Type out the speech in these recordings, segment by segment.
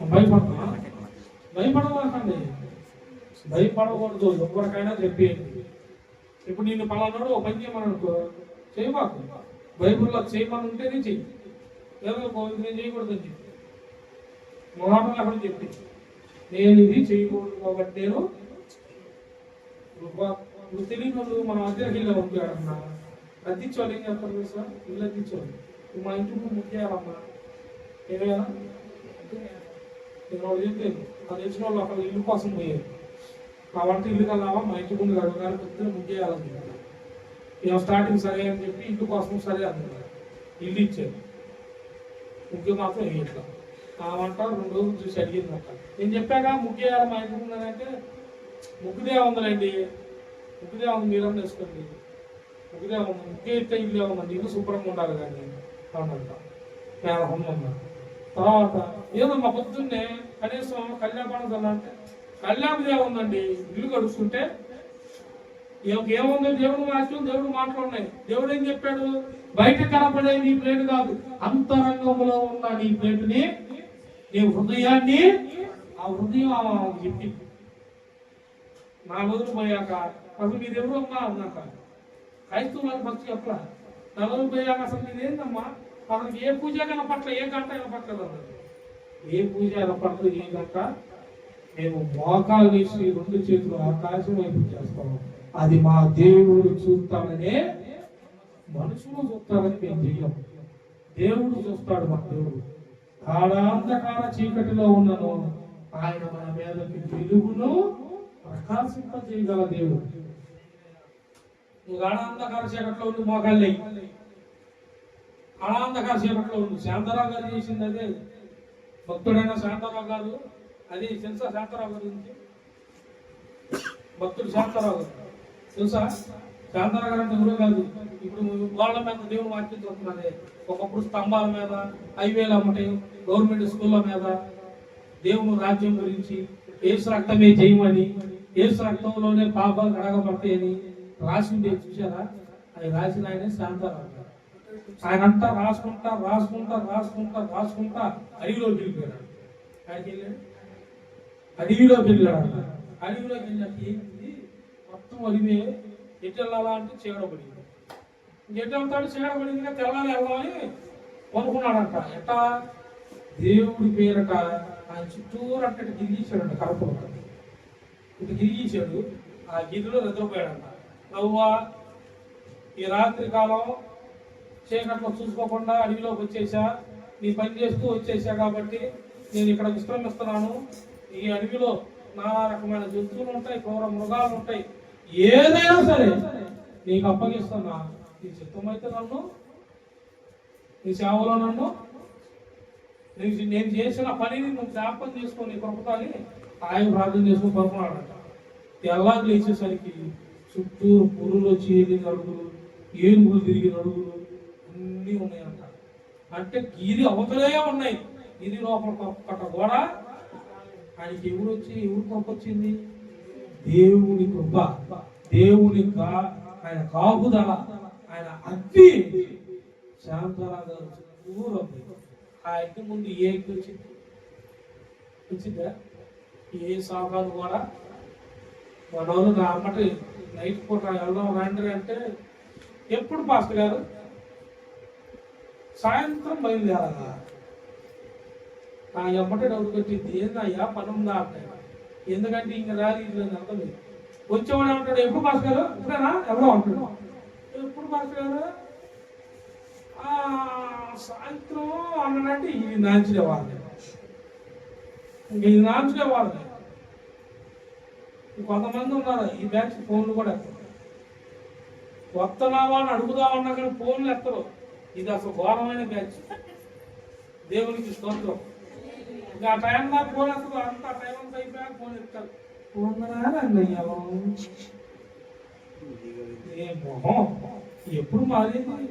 భయపడతా భయపడవాకండి భయపడకూడదు ఎవరికైనా చెప్పేయండి. ఇప్పుడు నేను పలానాడు ఒక పని చేయమని అనుకో చేయబాకు. బైబిల్లో చేయమని ఉంటేనే చెయ్యి ఏదో ఇది నేను చేయకూడదని చెప్పి. మొహటం లేకుండా చెప్పి. నేను ఇది చేయకూడదు కాబట్టి నేను ఇప్పుడు ఇప్పుడు తెలియని వాళ్ళు మనం అద్దెకిల్లో ఉంటాడమ్మా అద్దించే వాళ్ళు ఏం చెప్తారు సార్ ఇల్లు అద్దించేవాళ్ళు మా ఇంటి ముందు ముఖ్యాలమ్మా. ఏమైనా నేను వాళ్ళు చెప్పాను అది వచ్చిన వాళ్ళు అక్కడ ఇల్లు కోసం పోయారు మా వంట ఇల్లు కదావా మా ఇంటి ముందు కడగాలి పొద్దున ముగ్గేయాలని మేము స్టార్టింగ్ సరే అని చెప్పి ఇల్లు కోసం సరే అన్నారు ఇల్లు ఇచ్చారు ముగ్గు మాత్రం వేయట్లా ఆ వంట రెండు రోజులు చూసి అడిగింది అంట నేను చెప్పాక ముగ్గేయాలి మా ఇంటి ముందంటే ముగ్గుదే ఉందండి ముగ్గుదే ఉంది మీరన్నా వేసుకోండి. ముగ్గుదే ఉంది ముగ్గే ఇస్తే ఇల్లు ఉందండి ఇల్లు శుభ్రంగా ఉండాలి కానీ అవునంట మేనహం అన్నారు తర్వాత ఏదమ్మా పొద్దున్నే కనీసం కళ్యాణం అంటే కళ్యాణం ఉందండి ఇల్లు గడుస్తుంటే ఏం- ఏముంది? దేవుడు వాక్యం దేవుడు మాటలు ఉన్నాయి. దేవుడు ఏం చెప్పాడు? బయట కనపడే నీ ప్లేట్ కాదు అంతరంగంలో ఉన్న నీ ప్లేటుని నీ హృదయాన్ని ఆ హృదయం ఆమె నా రోజులు పోయాక అసలు మీరు ఎవరు అమ్మా అన్నాక క్రైస్తవులకు ఫస్ట్ చెప్పరా నా రోజులు పోయాక అసలు మీరు అతనికి ఏ పూజ కనపట్ల ఏ గంట కనపట్లేదు అన్నది ఏ పూజ కనపట్లేదు ఏ గంట? మేము మోకాలు వేసి రెండు చేతులు ఆకాశం వైపు చేస్తాము అది మా దేవుడు చూస్తాడనే మనుషులు చూస్తాడని మేము చెయ్యం. దేవుడు చూస్తాడు మా దేవుడు. కాడాంధకార చీకటిలో ఉన్నను ఆయన మన మీదకి వెలుగును ప్రకాశింపజేయగల దేవుడు. నువ్వు గాఢాంధకార చీకట్లో ఉండి మోకాళ్ళు గాఢాంధకార సేపట్లో ఉంది. శాంతారావు గారు చేసింది అదే. భక్తుడైన శాంతారావు గారు. అది తెలుసా శాంతారావు గారి గురించి? భక్తుడు శాంతారావు గారు. తెలుసా? శాంతారావు గారు అంటే ఎవరో కాదు. ఇప్పుడు వాళ్ళ మీద దేవుడు వాక్యం చూస్తున్నదే ఒకప్పుడు స్తంభాల మీద హైవేల అమ్మటే గవర్నమెంట్ స్కూళ్ళ మీద దేవుని రాజ్యం గురించి ఏసు రక్తమే చేయమని ఏసు రక్తంలోనే పాపాలు కడగబడతాయని రాసి ఉండేది చూసారా అది రాసిన ఆయన శాంతారావు ఆయన అంతా రాసుకుంటా రాసుకుంటా రాసుకుంటా రాసుకుంటా అడవిలోకి వెళ్ళిపోయాడు ఆయనకి వెళ్ళాడు? అడవిలోకి వెళ్ళాడు అడవిలోకి వెళ్ళాక ఏంటి మొత్తం అడివే ఎటు వెళ్ళాలా అంటే చీకడబడింది ఎటు వెళ్తాడు? చీకడబడిందిగా తెల్లాలి వెళ్దామని కొనుక్కున్నాడంట ఎట్టా? దేవుడి పేరట ఆయన చుట్టూరు అక్కడ గిరిగించాడంట కరపలో ఇటు గిరిగించాడు ఆ గిరిలో నిద్రపోయాడంట. నవ్వా ఈ రాత్రి కాలం చీకట్లో చూసుకోకుండా అడవిలోకి వచ్చేసా. నీ పని చేస్తూ వచ్చేసా కాబట్టి నేను ఇక్కడ విశ్రమిస్తున్నాను. ఈ అడవిలో నానా రకమైన జంతువులు ఉంటాయి క్రూర మృగాలు ఉంటాయి. ఏదైనా సరే నీకు అప్పగిస్తున్నా. నీ చిత్తమైతే నన్ను నీ సేవలో నన్ను. నీకు నేను చేసిన పనిని నువ్వు జ్ఞాపకం చేసుకొని కృపతాని ఆయన ప్రార్థన చేసుకుని పడుకున్నాడంట. తెల్లారి లేచేసరికి చుట్టూ పురులు చీలి నడుగులు ఏనుగులు తిరిగి నడుగులు అన్నీ ఉన్నాయంట. అంటే గిరి అవతలే ఉన్నాయి. గిరి లోపల ఒక్కట కూడా ఆయనకి ఎవరు వచ్చి ఎవరు పంపొచ్చింది దేవుని కృప. దేవుని కా- ఆయన కాపుదల ఆయన అగ్ని. శాంతరా గారు ఆ అగ్ని ముందు ఏ అగ్ని వచ్చింది? వచ్చిందా? ఏ సాగాలు కూడా మనోళ్ళు నా నైట్ పూట వెళ్దాం రండి అంటే ఎప్పుడు పాస్టర్ గారు? సాయంత్రం బయలుదేరాలా? నా ఎమ్మటే డబ్బు కట్టింది. ఏందయ్యా పని ఉందా అంటే? ఎందుకంటే ఇంక రాలి ఇట్లా అర్థం లేదు. వచ్చేవాడు అంటాడు ఎప్పుడు పాస్టర్ గారు? ఇప్పుడేనా? ఎవరో అంటాడు. ఎప్పుడు పాస్టర్ గారు? సాయంత్రం అన్నాడంటే ఇది నాంచుడే వాళ్ళే ఇంక ఇది నాంచుడే వాళ్ళే కొంతమంది ఉన్నారు. ఈ బ్యాచ్ ఫోన్లు కూడా ఎత్తరు. నావా అని అడుగుదామన్నా కానీ ఫోన్లు ఎత్తరు. ఇది అసలు ఘోరమైన బ్యాచ్ దేవునికి స్తోత్రం. ఇంకా ఆ టైంలో ఫోన్ అసలు అంత టైం అంతా అయిపోయాక ఫోన్ ఎత్తారు. ఏ మొహం? ఎప్పుడు మారింది?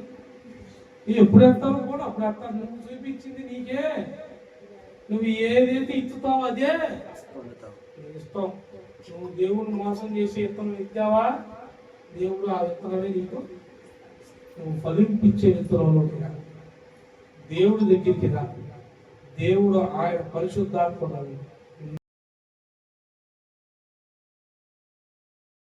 ఎప్పుడు ఎత్తావు కూడా అప్పుడు ఎత్తావు నువ్వు చూపించింది నీకే. నువ్వు ఏదైతే ఇచ్చుతావు అదే. నీ నువ్వు దేవుని మోసం చేసి ఇత్తనం ఇచ్చావా? దేవుడు ఆ విత్తనమే నీకు నువ్వు ఫలింపించే విత్తనంలోకి రా. దేవుడి దగ్గరికి రా. దేవుడు ఆయన పరిశుద్ధాత్మ ఉండాలి